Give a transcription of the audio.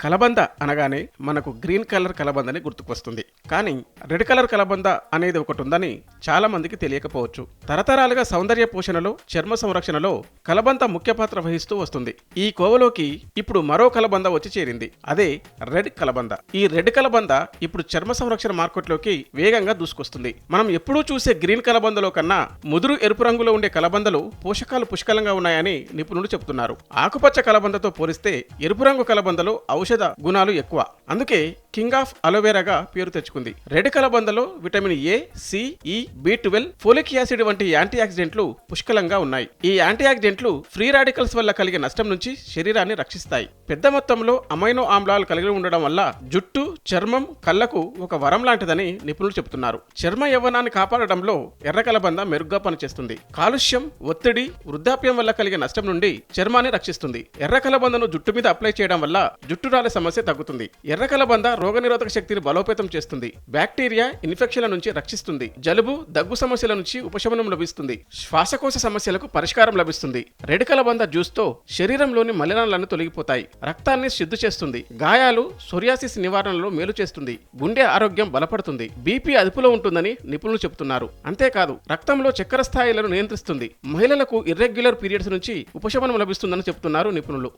కలబంద అనగానే మనకు గ్రీన్ కలర్ కలబందని గుర్తుకొస్తుంది. కానీ రెడ్ కలర్ కలబంద అనేది ఒకటి ఉందని చాలామందికి తెలియకపోవచ్చు. తరతరాలుగా సౌందర్య పోషణలో చర్మ సంరక్షణలో కలబంద ముఖ్య పాత్ర వహిస్తూ వస్తుంది. ఈ కోవలోకి ఇప్పుడు మరో కలబంద వచ్చి చేరింది. అదే రెడ్ కలబంద. ఈ రెడ్ కలబంద ఇప్పుడు చర్మ సంరక్షణ మార్కెట్లోకి వేగంగా దూసుకొస్తుంది. మనం ఎప్పుడూ చూసే గ్రీన్ కలబందలో కన్నా ముదురు ఎరుపు రంగులో ఉండే కలబందలు పోషకాలు పుష్కలంగా ఉన్నాయని నిపుణులు చెబుతున్నారు. ఆకుపచ్చ కలబందతో పోలిస్తే ఎరుపు రంగు కలబందలో ఔషధ గుణాలు ఎక్కువ. అందుకే కింగ్ ఆఫ్ అలోవెరాగా పేరు తెచ్చుకుంది. Red కలబందలో vitamin A C E B twelve folic acid వంటి యాంటీ ఆక్సిడెంట్లు పుష్కలంగా ఉన్నాయి. ఈ యాంటీ ఆక్సిడెంట్లు ఫ్రీ రాడికల్స్ వల్ల కలిగే నష్టం నుంచి శరీరాన్ని రక్షిస్తాయి. పెద్ద మొత్తంలో అమైనో ఆమ్లాలు కలిగి ఉండడం వల్ల జుట్టు చర్మం కళ్ళకు ఒక వరం లాంటిదని నిపుణులు చెబుతున్నారు. చర్మ యవ్వనాన్ని కాపాడడంలో ఎర్ర కలబంద మెరుగ్గా పనిచేస్తుంది. కాలుష్యం ఒత్తిడి వృద్ధాప్యం వల్ల కలిగే నష్టం నుండి చర్మాన్ని రక్షిస్తుంది. ఎర్ర కలబందను జుట్టు మీద అప్లై చేయడం వల్ల జుట్టు రాలే సమస్య తగ్గుతుంది. ఎర్ర కలబంద రోగనిరోధక శక్తిని బలోపేతం చేస్తుంది. బ్యాక్టీరియా ఇన్ఫెక్షన్ల నుంచి రక్షిస్తుంది. జలుబు దగ్గు సమస్యల నుంచి ఉపశమనం లభిస్తుంది. శ్వాసకోశ సమస్యలకు పరిష్కారం లభిస్తుంది. రెడ్ కలబంద జ్యూస్తో శరీరంలోని మలినాలను తొలగిపోతాయి. రక్తాన్ని శుద్ధి చేస్తుంది. గాయాలు సోరియాసిస్ నివారణలో మేలు చేస్తుంది. గుండె ఆరోగ్యం బలపడుతుంది. బీపీ అదుపులో ఉంటుందని నిపుణులు చెబుతున్నారు. అంతేకాదు రక్తంలో చక్కెర స్థాయిలను నియంత్రిస్తుంది. మహిళలకు ఇర్రెగ్యులర్ పీరియడ్స్ నుంచి ఉపశమనం లభిస్తుందని చెబుతున్నారు నిపుణులు.